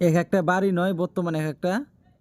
এক একটা বাড়ি নয়, বর্তমানে এক একটা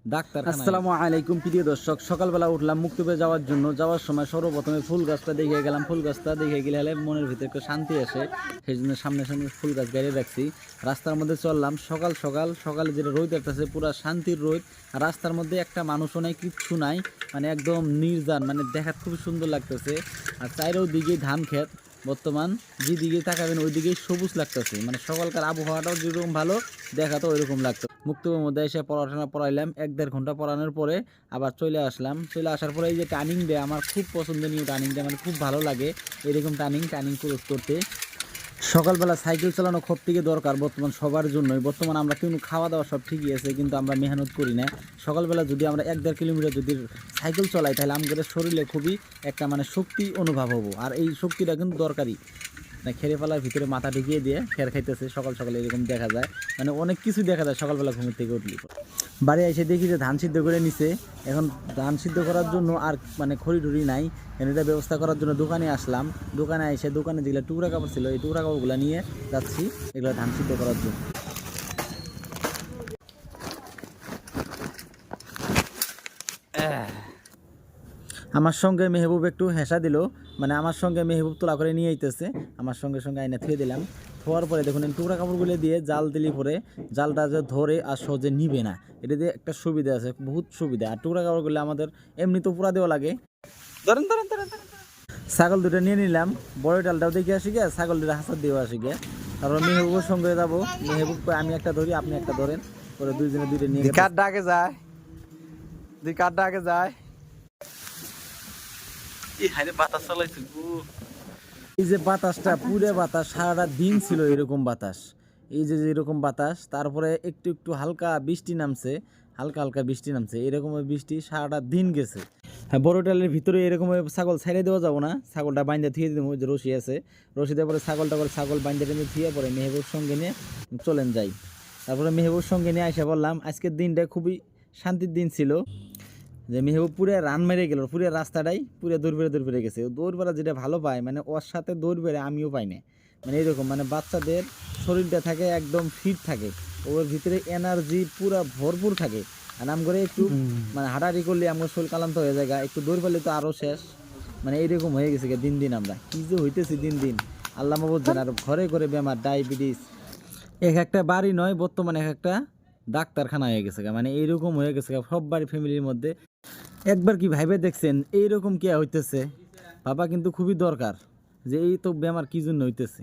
ডাক্তার আসসালামু আলাইকুম, প্রিয় দর্শক, সকালবেলা উঠলাম মুক্তিপে যাওয়ার জন্য। যাওয়ার সময় সর্বপ্রথমে ফুল গাছটা দেখে গেলাম। ফুল গাছটা দেখে গেলে মনের ভিতরে একটু শান্তি আসে। সেই জন্য সামনে সামনে ফুল গাছ গাড়িয়ে রাখছি। রাস্তার মধ্যে চললাম। সকাল সকাল, সকালে যেটা রোদ আসতেছে, পুরো শান্তির রোদ। রাস্তার মধ্যে একটা মানুষও নাই, কিচ্ছু নাই। মানে একদম নির্জান মানে দেখার খুব সুন্দর লাগতেছে। আর চাইরেও দিকে ধান ক্ষেত। বর্তমান যেদিকে তাকাবেন ওই দিকেই সবুজ লাগতেছে। মানে সকালকার আবহাওয়াটাও যেরকম ভালো দেখা তো ওইরকম লাগতো মুক্তবের মধ্যে এসে পড়াশোনা পড়াইলাম, এক দেড় ঘণ্টা পড়ানোর পরে আবার চলে আসলাম। চলে আসার পরে এই যে টার্নিং দেয় আমার খুব পছন্দনীয় টার্নিং দেয় মানে খুব ভালো লাগে। এরকম টার্নিং টার্নিং করতে সকালবেলা সাইকেল চালানো খুব থেকে দরকার বর্তমান সবার জন্যই। বর্তমান আমরা কিন্তু খাওয়া দাওয়া সব ঠিকই আছে, কিন্তু আমরা মেহনত করি না। সকালবেলা যদি আমরা এক দেড় কিলোমিটার যদি সাইকেল চলাই, তাহলে আমাদের শরীরে খুবই একটা মানে শক্তি অনুভব হব। আর এই শক্তিটা কিন্তু দরকারি খেরে ফেলার ভিতরে মাথা ঢুকিয়ে দিয়ে খের খাইতেছে, সকাল সকালে এরকম দেখা যায়। মানে অনেক কিছু দেখা যায় সকালবেলা ঘুমের থেকে উঠলি। বাড়ি এসে দেখি যে ধান সিদ্ধ করে নিছে। এখন ধান সিদ্ধ করার জন্য আর মানে খড়ি টড়ি নাই। এটা ব্যবস্থা করার জন্য দোকানে আসলাম। দোকানে এসে দোকানে যেগুলো টুকরা কাপড় ছিল, এই টুকরা কাপড়গুলো নিয়ে যাচ্ছি, এগুলো ধান সিদ্ধ করার জন্য। আমার সঙ্গে মেহবুব একটু হেসা দিল মানে আমার সঙ্গে মেহবুব তোলা করে নিয়ে আইতেছে। আমার সঙ্গে সঙ্গে আইনা থুয়ে দিলাম। থোয়ার পরে দেখুন টুকরা কাপড়গুলো দিয়ে জাল দিলি পরে জালটা যে ধরে আর সহজে নিবে না। এটা দিয়ে একটা সুবিধা আছে বহুত সুবিধা। আর টুকরা কাপড়গুলো আমাদের এমনি তো পুরা দেওয়া লাগে। ধরেন ধরেন ধরেন। ছাগল দুটো নিয়ে নিলাম বড় ডালটাও দেখে আসি গে ছাগল দুটো হাসার দিয়েও আসি গে। তারপর মেহবুবের সঙ্গে যাব। মেহবুব আমি একটা ধরি আপনি একটা ধরেন। পরে দুইজনে দুইটা নিয়ে। কাঠটা আগে যায়। দুই কাঠটা আগে যায়। এই যে বাতাসটা, পুরে বাতাস, সারাটা দিন ছিল এরকম বাতাস। এই যে এরকম বাতাস, তারপরে একটু একটু হালকা বৃষ্টি নামছে, হালকা হালকা বৃষ্টি নামছে, এরকম বৃষ্টি সারাটা দিন গেছে। হ্যাঁ বড় টালের ভিতরে এরকম ছাগল ছেড়ে দেওয়া যাব না, ছাগলটা বাইন্দা থিয়ে ওই যে রশি আছে। রশি দেওয়ার পরে ছাগলটা করে ছাগল বাইন্দা টেনে থিয়ে পরে মেহবুর সঙ্গে নিয়ে চলেন যাই। তারপরে মেহবুর সঙ্গে নিয়ে এসে বললাম, আজকের দিনটা খুবই শান্তির দিন ছিল। যে মেহবুব পুরে রান মেরে গেল পুরে রাস্তাটাই পুরে দৌড় বেড়ে দৌড় বেড়ে গেছে। দৌড় বেড়া যেটা ভালো পায় মানে ওর সাথে দৌড় বেড়ে আমিও পাই না। মানে এরকম মানে বাচ্চাদের শরীরটা থাকে একদম ফিট থাকে। ওর ভিতরে এনার্জি পুরা ভরপুর থাকে। আর নাম করে একটু মানে হাঁটাহাঁটি করলে আমার শরীর কালান্ত হয়ে যায় একটু দৌড় পেলে তো আরও শেষ। মানে এইরকম হয়ে গেছে গা দিন দিন আমরা। কি যে হইতেছি দিন দিন। আল্লাহ বুঝছেন আর ঘরে ঘরে বেমার ডায়াবেটিস। এক একটা বাড়ি নয় বর্তমানে এক একটা ডাক্তারখানা হয়ে গেছে। মানে এইরকম হয়ে গেছে সববার ফ্যামিলির মধ্যে একবার কি ভাইবে দেখছেন, এইরকম কে হইতেছে বাবা কিন্তু খুবই দরকার যে এই তো বেমার কি জন্য হইতেছে